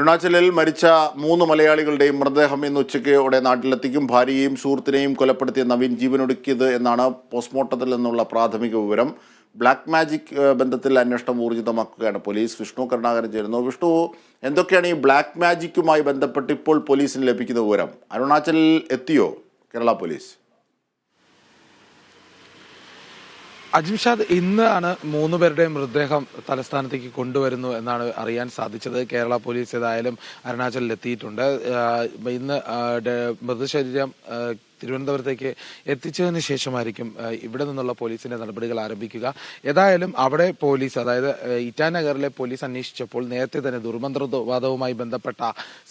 അരുണാചലിൽ മരിച്ച മൂന്ന് മലയാളികളുടെയും മൃതദേഹം ഇന്ന് ഉച്ചയ്ക്കോടെ നാട്ടിലെത്തിക്കും. ഭാര്യയെയും സുഹൃത്തിനെയും കൊലപ്പെടുത്തിയ നവീൻ ജീവനൊടുക്കിയത് എന്നാണ് പോസ്റ്റ്മോർട്ടത്തിൽ നിന്നുള്ള പ്രാഥമിക വിവരം. ബ്ലാക്ക് മാജിക് ബന്ധത്തിൽ അന്വേഷണം ഊർജിതമാക്കുകയാണ് പോലീസ്. വിഷ്ണു കരുണാകരൻ ചേരുന്നു. വിഷ്ണു എന്തൊക്കെയാണ് ഈ ബ്ലാക്ക് മാജിക്കുമായി ബന്ധപ്പെട്ട് ഇപ്പോൾ പോലീസിന് ലഭിക്കുന്ന വിവരം? അരുണാചലിൽ എത്തിയോ കേരള പോലീസ്? അജിംഷാദ് ഇന്നാണ് മൂന്ന് പേരുടെയും മൃതദേഹം തലസ്ഥാനത്തേക്ക് കൊണ്ടുവരുന്നു എന്നാണ് അറിയാൻ സാധിച്ചത്. കേരള പോലീസ് ഏതായാലും അരുണാചലിൽ എത്തിയിട്ടുണ്ട് ഇന്ന് മൃതശരീരം തിരുവനന്തപുരത്തേക്ക് എത്തിച്ചതിന് ശേഷമായിരിക്കും ഇവിടെ നിന്നുള്ള പോലീസിന്റെ നടപടികൾ ആരംഭിക്കുക. ഏതായാലും അവിടെ പോലീസ് അതായത് ഇറ്റാനഗറിലെ പോലീസ് അന്വേഷിച്ചപ്പോൾ നേരത്തെ തന്നെ ദുർമന്ത്രവാദവുമായി ബന്ധപ്പെട്ട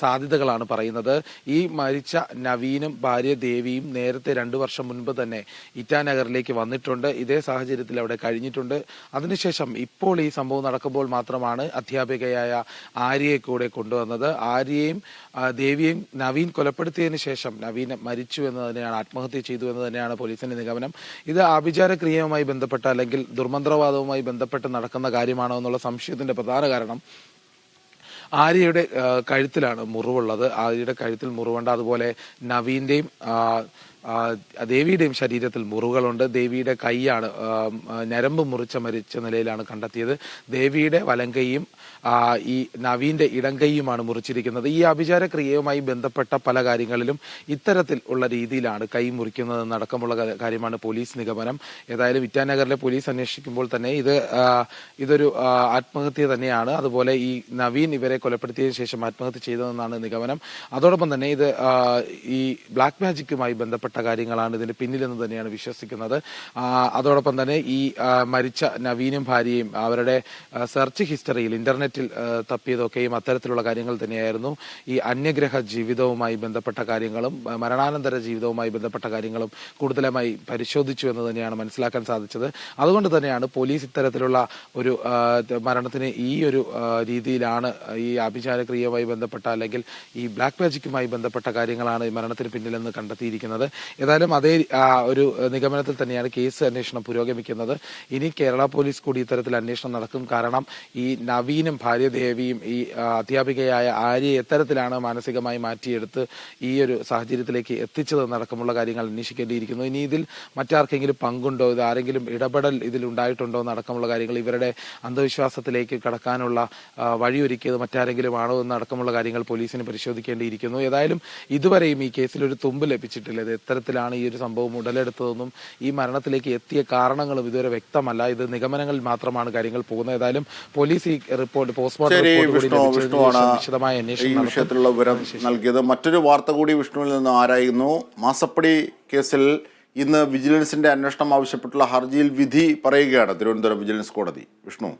സാധ്യതകളാണ് പറയുന്നത്. ഈ മരിച്ച നവീനും ഭാര്യ ദേവിയും നേരത്തെ രണ്ടു വർഷം മുൻപ് തന്നെ ഇറ്റാനഗറിലേക്ക് വന്നിട്ടുണ്ട്. ഇതേ സാഹചര്യത്തിൽ അവിടെ കഴിഞ്ഞിട്ടുണ്ട്. അതിനുശേഷം ഇപ്പോൾ ഈ സംഭവം നടക്കുമ്പോൾ മാത്രമാണ് അധ്യാപികയായ ആര്യയെ കൂടെ കൊണ്ടുവന്നത്. ആര്യയും ദേവിയും നവീൻ കൊലപ്പെടുത്തിയതിനു ശേഷം നവീൻ മരിച്ചു എന്ന് തന്നെയാണ് ആത്മഹത്യ ചെയ്തു എന്ന് തന്നെയാണ് പോലീസിന്റെ നിഗമനം. ഇത് ആഭിചാര ക്രിയയുമായി ബന്ധപ്പെട്ട അല്ലെങ്കിൽ ദുർമന്ത്രവാദവുമായി ബന്ധപ്പെട്ട് നടക്കുന്ന കാര്യമാണോ എന്നുള്ള സംശയത്തിന്റെ പ്രധാന കാരണം ആര്യയുടെ കഴുത്തിലാണ് മുറിവുള്ളത്. ആര്യയുടെ കഴുത്തിൽ മുറിവുണ്ട്. അതുപോലെ നവീന്റെയും ദേവിയുടെയും ശരീരത്തിൽ മുറിവുകളുണ്ട്. ദേവിയുടെ കൈയാണ് ഞരമ്പ് മുറിച്ച മരിച്ച നിലയിലാണ് കണ്ടെത്തിയത്. ദേവിയുടെ വലങ്കൈയും ഈ നവീന്റെ ഇടങ്കൈയുമാണ് മുറിച്ചിരിക്കുന്നത്. ഈ അഭിചാര ക്രിയയുമായി ബന്ധപ്പെട്ട പല കാര്യങ്ങളിലും ഇത്തരത്തിൽ ഉള്ള രീതിയിലാണ് കൈ മുറിക്കുന്നത് നടക്കമുള്ള കാര്യമാണ് പോലീസ് നിഗമനം. ഏതായാലും ഇറ്റാനഗറിലെ പോലീസ് അന്വേഷിക്കുമ്പോൾ തന്നെ ഇത് ഇതൊരു ആത്മഹത്യ തന്നെയാണ്. അതുപോലെ ഈ നവീൻ ഇവരെ കൊലപ്പെടുത്തിയതിനു ശേഷം ആത്മഹത്യ ചെയ്തതെന്നാണ് നിഗമനം. അതോടൊപ്പം തന്നെ ഇത് ഈ ബ്ലാക്ക് മാജിക്കുമായി ബന്ധപ്പെട്ട കാര്യങ്ങളാണ് ഇതിന്റെ പിന്നിലെന്ന് തന്നെയാണ് വിശ്വസിക്കുന്നത്. അതോടൊപ്പം തന്നെ ഈ മരിച്ച നവീനും ഭാര്യയും അവരുടെ സെർച്ച് ഹിസ്റ്ററിയിൽ ഇന്റർനെറ്റിൽ തപ്പിയതൊക്കെയും അത്തരത്തിലുള്ള കാര്യങ്ങൾ തന്നെയായിരുന്നു. ഈ അന്യഗ്രഹ ജീവിതവുമായി ബന്ധപ്പെട്ട കാര്യങ്ങളും മരണാനന്തര ജീവിതവുമായി ബന്ധപ്പെട്ട കാര്യങ്ങളും കൂടുതലായി പരിശോധിച്ചു എന്ന് തന്നെയാണ് മനസ്സിലാക്കാൻ സാധിച്ചത്. അതുകൊണ്ട് തന്നെയാണ് പോലീസ് ഇത്തരത്തിലുള്ള ഒരു മരണത്തിന് ഈ ഒരു രീതിയിലാണ് ഈ ആഭിചാരക്രിയയുമായി ബന്ധപ്പെട്ട അല്ലെങ്കിൽ ഈ ബ്ലാക്ക് മാജിക്കുമായി ബന്ധപ്പെട്ട കാര്യങ്ങളാണ് ഈ മരണത്തിന് പിന്നിലെന്ന് കണ്ടെത്തിയിരിക്കുന്നത്. ഏതായാലും അതേ ഒരു നിഗമനത്തിൽ തന്നെയാണ് കേസ് അന്വേഷണം പുരോഗമിക്കുന്നത്. ഇനി കേരള പോലീസ് കൂടി ഇത്തരത്തിൽ അന്വേഷണം നടക്കും. കാരണം ഈ നവീനും ഭാര്യ ദേവിയും ഈ അധ്യാപികയായ ആര്യയെ എത്തരത്തിലാണ് മാനസികമായി മാറ്റിയെടുത്ത് ഈ ഒരു സാഹചര്യത്തിലേക്ക് എത്തിച്ചതെന്നടക്കമുള്ള കാര്യങ്ങൾ അന്വേഷിക്കേണ്ടിയിരിക്കുന്നു. ഇനി ഇതിൽ മറ്റാർക്കെങ്കിലും പങ്കുണ്ടോ? ഇത് ആരെങ്കിലും ഇടപെടൽ ഇതിൽ ഉണ്ടായിട്ടുണ്ടോ? എന്നടക്കമുള്ള കാര്യങ്ങൾ ഇവരുടെ അന്ധവിശ്വാസത്തിലേക്ക് കടക്കാനുള്ള വഴിയൊരുക്കിയത് വഴിയൊരുക്കിയത് മറ്റാരെങ്കിലും ആണോ എന്നടക്കമുള്ള കാര്യങ്ങൾ പോലീസിന് പരിശോധിക്കേണ്ടിയിരിക്കുന്നു. ഏതായാലും ഇതുവരെയും ഈ കേസിൽ ഒരു തുമ്പ് ലഭിച്ചിട്ടില്ല. ഇത് എത്തരത്തിലാണ് ഈ ഒരു സംഭവം ഉടലെടുത്തതെന്നും ഈ മരണത്തിലേക്ക് എത്തിയ കാരണങ്ങളും ഇതുവരെ വ്യക്തമല്ല. ഇത് നിഗമനങ്ങളിൽ മാത്രമാണ് കാര്യങ്ങൾ പോകുന്നത്. ഏതായാലും പോലീസ് ഈ റിപ്പോർട്ട് പോസ്റ്റ്മോർട്ടം വിശദമായ അന്വേഷണം നടത്തും. വിഷയത്തിലുള്ള വിവരം നൽകിയത്. മറ്റൊരു വാർത്ത കൂടി വിഷ്ണുവിൽ നിന്ന് ആരായിരുന്നു മാസപ്പടി കേസിൽ ഇന്ന് വിജിലൻസിന്റെ അന്വേഷണം ആവശ്യപ്പെട്ടുള്ള ഹർജിയിൽ വിധി പറയുകയാണ് തിരുവനന്തപുരം വിജിലൻസ് കോടതി. വിഷ്ണു.